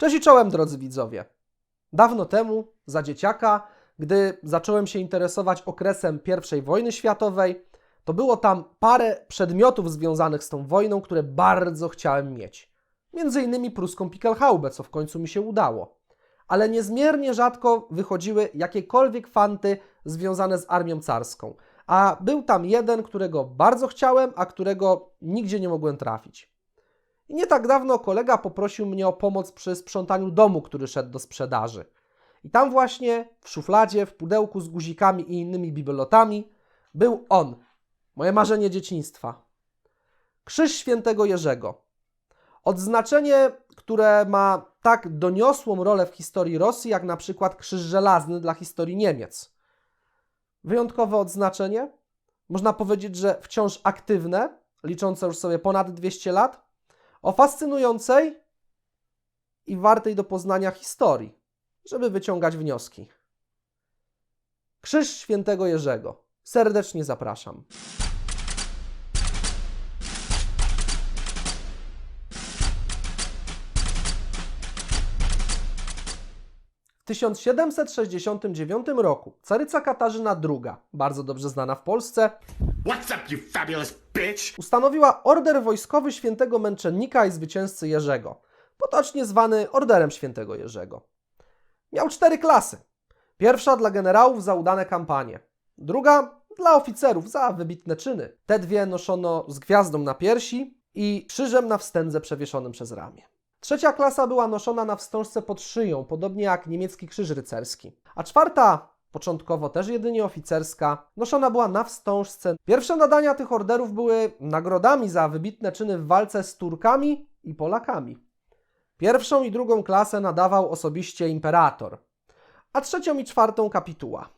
Cześć i czołem, drodzy widzowie. Dawno temu, za dzieciaka, gdy zacząłem się interesować okresem I wojny światowej, to było tam parę przedmiotów związanych z tą wojną, które bardzo chciałem mieć. Między innymi pruską Pickelhaubę, co w końcu mi się udało. Ale niezmiernie rzadko wychodziły jakiekolwiek fanty związane z armią carską. A był tam jeden, którego bardzo chciałem, a którego nigdzie nie mogłem trafić. I nie tak dawno kolega poprosił mnie o pomoc przy sprzątaniu domu, który szedł do sprzedaży. I tam właśnie, w szufladzie, w pudełku z guzikami i innymi bibelotami, był on, moje marzenie dzieciństwa. Krzyż świętego Jerzego. Odznaczenie, które ma tak doniosłą rolę w historii Rosji, jak na przykład Krzyż Żelazny dla historii Niemiec. Wyjątkowe odznaczenie, można powiedzieć, że wciąż aktywne, liczące już sobie ponad 200 lat, o fascynującej i wartej do poznania historii, żeby wyciągać wnioski. Krzyż Świętego Jerzego. Serdecznie zapraszam. W 1769 roku caryca Katarzyna II, bardzo dobrze znana w Polsce, What's up, you fabulous bitch? ustanowiła order wojskowy świętego męczennika i zwycięzcy Jerzego, potocznie zwany Orderem Świętego Jerzego. Miał cztery klasy. Pierwsza dla generałów za udane kampanie, druga dla oficerów za wybitne czyny. Te dwie noszono z gwiazdą na piersi i krzyżem na wstędze przewieszonym przez ramię. Trzecia klasa była noszona na wstążce pod szyją, podobnie jak niemiecki krzyż rycerski. A czwarta, początkowo też jedynie oficerska, noszona była na wstążce. Pierwsze nadania tych orderów były nagrodami za wybitne czyny w walce z Turkami i Polakami. Pierwszą i drugą klasę nadawał osobiście imperator, a trzecią i czwartą kapituła.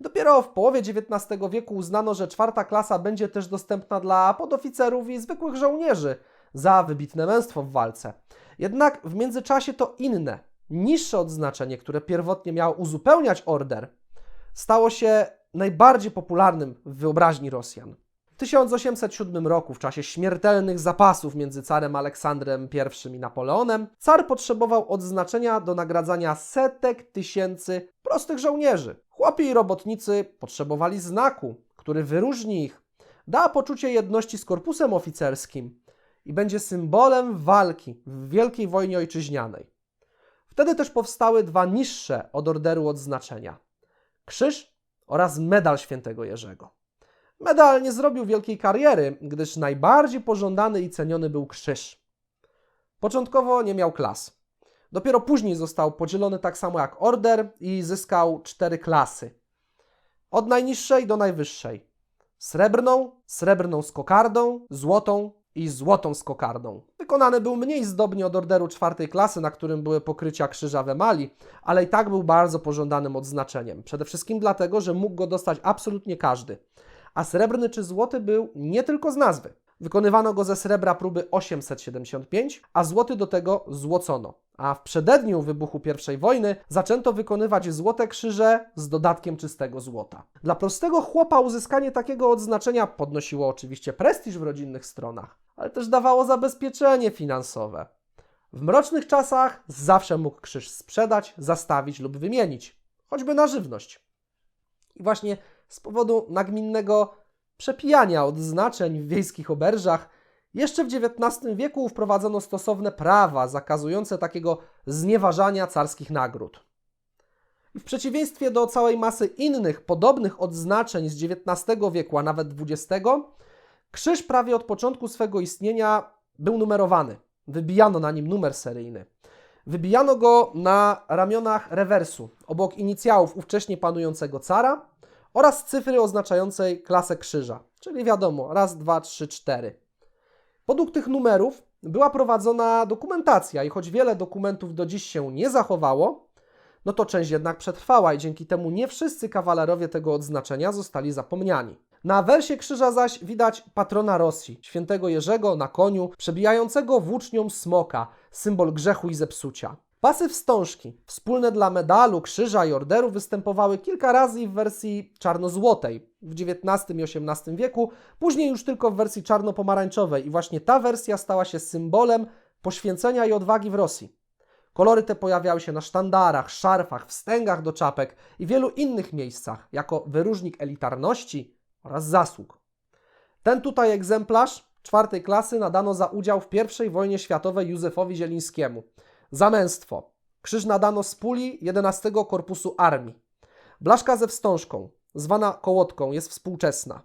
Dopiero w połowie XIX wieku uznano, że czwarta klasa będzie też dostępna dla podoficerów i zwykłych żołnierzy za wybitne męstwo w walce. Jednak w międzyczasie to inne, niższe odznaczenie, które pierwotnie miało uzupełniać order, stało się najbardziej popularnym w wyobraźni Rosjan. W 1807 roku, w czasie śmiertelnych zapasów między carem Aleksandrem I i Napoleonem, car potrzebował odznaczenia do nagradzania setek tysięcy prostych żołnierzy. Chłopi i robotnicy potrzebowali znaku, który wyróżni ich, da poczucie jedności z korpusem oficerskim i będzie symbolem walki w Wielkiej Wojnie Ojczyźnianej. Wtedy też powstały dwa niższe od orderu odznaczenia: krzyż oraz medal świętego Jerzego. Medal nie zrobił wielkiej kariery, gdyż najbardziej pożądany i ceniony był krzyż. Początkowo nie miał klas. Dopiero później został podzielony tak samo jak order i zyskał cztery klasy. Od najniższej do najwyższej. Srebrną, srebrną z kokardą, złotą i złotą z kokardą. Wykonany był mniej zdobnie od orderu czwartej klasy, na którym były pokrycia krzyża w emali, ale i tak był bardzo pożądanym odznaczeniem. Przede wszystkim dlatego, że mógł go dostać absolutnie każdy. A srebrny czy złoty był nie tylko z nazwy. Wykonywano go ze srebra próby 875, a złoty do tego złocono. A w przededniu wybuchu I wojny zaczęto wykonywać złote krzyże z dodatkiem czystego złota. Dla prostego chłopa uzyskanie takiego odznaczenia podnosiło oczywiście prestiż w rodzinnych stronach, ale też dawało zabezpieczenie finansowe. W mrocznych czasach zawsze mógł krzyż sprzedać, zastawić lub wymienić, choćby na żywność. I właśnie z powodu nagminnego przepijania odznaczeń w wiejskich oberżach, jeszcze w XIX wieku wprowadzono stosowne prawa zakazujące takiego znieważania carskich nagród. I w przeciwieństwie do całej masy innych podobnych odznaczeń z XIX wieku, a nawet XX, krzyż prawie od początku swego istnienia był numerowany. Wybijano na nim numer seryjny. Wybijano go na ramionach rewersu, obok inicjałów ówcześnie panującego cara oraz cyfry oznaczającej klasę krzyża, czyli wiadomo, raz, dwa, trzy, cztery. Podług tych numerów była prowadzona dokumentacja i choć wiele dokumentów do dziś się nie zachowało, no to część jednak przetrwała i dzięki temu nie wszyscy kawalerowie tego odznaczenia zostali zapomniani. Na wersie krzyża zaś widać patrona Rosji, świętego Jerzego na koniu, przebijającego włócznią smoka, symbol grzechu i zepsucia. Pasy wstążki, wspólne dla medalu, krzyża i orderu, występowały kilka razy w wersji czarno-złotej w XIX i XVIII wieku, później już tylko w wersji czarno-pomarańczowej i właśnie ta wersja stała się symbolem poświęcenia i odwagi w Rosji. Kolory te pojawiały się na sztandarach, szarfach, wstęgach do czapek i wielu innych miejscach jako wyróżnik elitarności oraz zasług. Ten tutaj egzemplarz czwartej klasy nadano za udział w I wojnie światowej Józefowi Zielińskiemu. Za męstwo. Krzyż nadano z puli 11 Korpusu Armii. Blaszka ze wstążką, zwana kołotką, jest współczesna.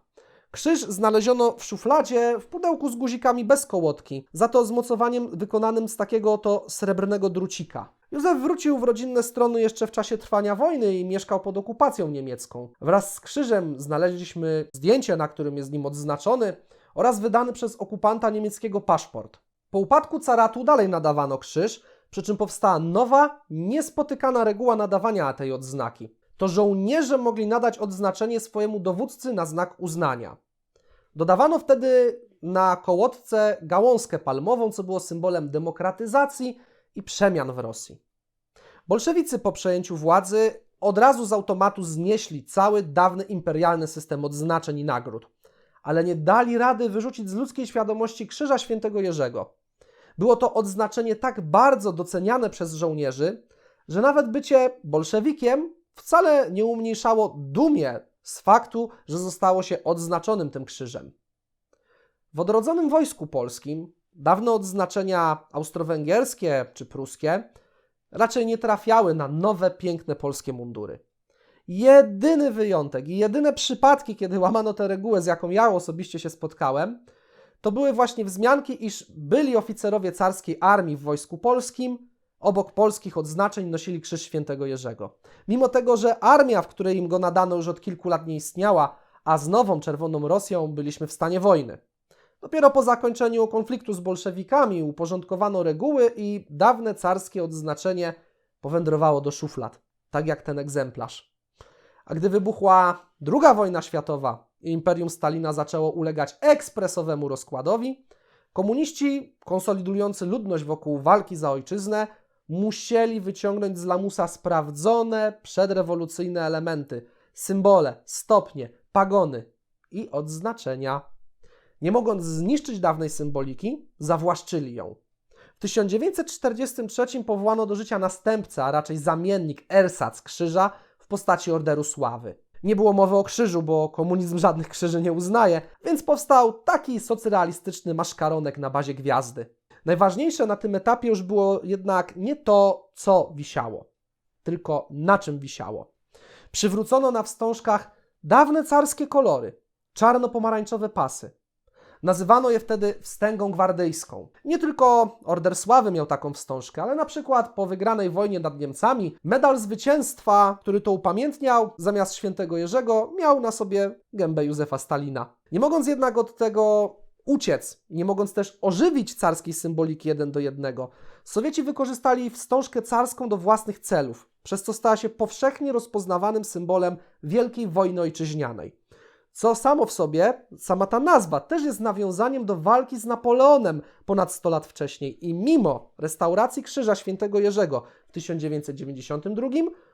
Krzyż znaleziono w szufladzie w pudełku z guzikami bez kołotki, za to z mocowaniem wykonanym z takiego oto srebrnego drucika. Józef wrócił w rodzinne strony jeszcze w czasie trwania wojny i mieszkał pod okupacją niemiecką. Wraz z krzyżem znaleźliśmy zdjęcie, na którym jest nim odznaczony oraz wydany przez okupanta niemieckiego paszport. Po upadku caratu dalej nadawano krzyż, przy czym powstała nowa, niespotykana reguła nadawania tej odznaki. To żołnierze mogli nadać odznaczenie swojemu dowódcy na znak uznania. Dodawano wtedy na kołotce gałązkę palmową, co było symbolem demokratyzacji i przemian w Rosji. Bolszewicy po przejęciu władzy od razu z automatu znieśli cały dawny imperialny system odznaczeń i nagród, ale nie dali rady wyrzucić z ludzkiej świadomości Krzyża Świętego Jerzego. Było to odznaczenie tak bardzo doceniane przez żołnierzy, że nawet bycie bolszewikiem wcale nie umniejszało dumie z faktu, że zostało się odznaczonym tym krzyżem. W odrodzonym wojsku polskim dawne odznaczenia austro-węgierskie czy pruskie raczej nie trafiały na nowe, piękne polskie mundury. Jedyny wyjątek i jedyne przypadki, kiedy łamano tę regułę, z jaką ja osobiście się spotkałem, to były właśnie wzmianki, iż byli oficerowie carskiej armii w wojsku polskim obok polskich odznaczeń nosili krzyż świętego Jerzego. Mimo tego, że armia, w której im go nadano już od kilku lat nie istniała, a z nową Czerwoną Rosją byliśmy w stanie wojny. Dopiero po zakończeniu konfliktu z bolszewikami uporządkowano reguły i dawne carskie odznaczenie powędrowało do szuflad, tak jak ten egzemplarz. A gdy wybuchła II wojna światowa Imperium Stalina zaczęło ulegać ekspresowemu rozkładowi, komuniści konsolidujący ludność wokół walki za ojczyznę musieli wyciągnąć z lamusa sprawdzone przedrewolucyjne elementy, symbole, stopnie, pagony i odznaczenia. Nie mogąc zniszczyć dawnej symboliki, zawłaszczyli ją. W 1943 powołano do życia następcę, a raczej zamiennik ersac krzyża w postaci Orderu Sławy. Nie było mowy o krzyżu, bo komunizm żadnych krzyży nie uznaje, więc powstał taki socrealistyczny maszkaronek na bazie gwiazdy. Najważniejsze na tym etapie już było jednak nie to, co wisiało, tylko na czym wisiało. Przywrócono na wstążkach dawne carskie kolory, czarno-pomarańczowe pasy. Nazywano je wtedy wstęgą gwardyjską. Nie tylko Order Sławy miał taką wstążkę, ale na przykład po wygranej wojnie nad Niemcami medal zwycięstwa, który to upamiętniał, zamiast świętego Jerzego, miał na sobie gębę Józefa Stalina. Nie mogąc jednak od tego uciec, nie mogąc też ożywić carskiej symboliki jeden do jednego, Sowieci wykorzystali wstążkę carską do własnych celów, przez co stała się powszechnie rozpoznawanym symbolem Wielkiej Wojny Ojczyźnianej. Co samo w sobie, sama ta nazwa też jest nawiązaniem do walki z Napoleonem ponad 100 lat wcześniej i mimo restauracji Krzyża Świętego Jerzego w 1992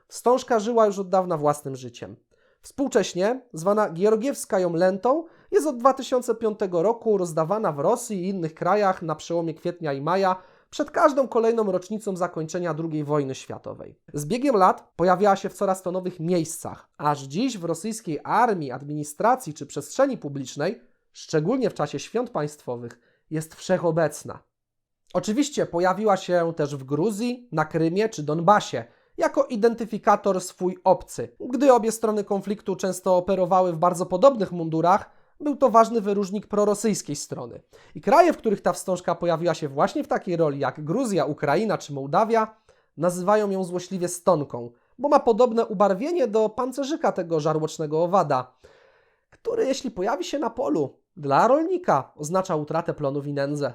wstążka żyła już od dawna własnym życiem. Współcześnie, zwana Georgiewskają Lentą, jest od 2005 roku rozdawana w Rosji i innych krajach na przełomie kwietnia i maja przed każdą kolejną rocznicą zakończenia II wojny światowej. Z biegiem lat pojawiała się w coraz to nowych miejscach, aż dziś w rosyjskiej armii, administracji czy przestrzeni publicznej, szczególnie w czasie świąt państwowych, jest wszechobecna. Oczywiście pojawiła się też w Gruzji, na Krymie czy Donbasie, jako identyfikator swój obcy. Gdy obie strony konfliktu często operowały w bardzo podobnych mundurach, był to ważny wyróżnik prorosyjskiej strony. I kraje, w których ta wstążka pojawiła się właśnie w takiej roli jak Gruzja, Ukraina czy Mołdawia, nazywają ją złośliwie stonką, bo ma podobne ubarwienie do pancerzyka tego żarłocznego owada, który jeśli pojawi się na polu, dla rolnika oznacza utratę plonów i nędzę.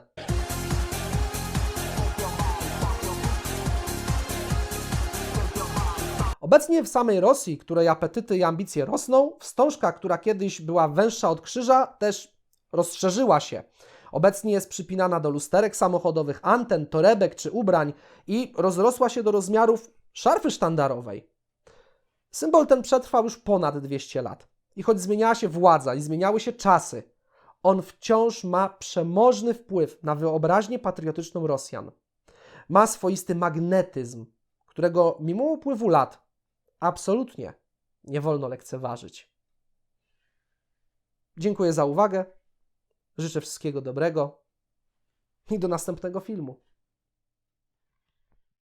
Obecnie w samej Rosji, której apetyty i ambicje rosną, wstążka, która kiedyś była węższa od krzyża, też rozszerzyła się. Obecnie jest przypinana do lusterek samochodowych, anten, torebek czy ubrań i rozrosła się do rozmiarów szarfy sztandarowej. Symbol ten przetrwał już ponad 200 lat. I choć zmieniała się władza i zmieniały się czasy, on wciąż ma przemożny wpływ na wyobraźnię patriotyczną Rosjan. ma swoisty magnetyzm, którego mimo upływu lat absolutnie nie wolno lekceważyć. Dziękuję za uwagę. Życzę wszystkiego dobrego i do następnego filmu.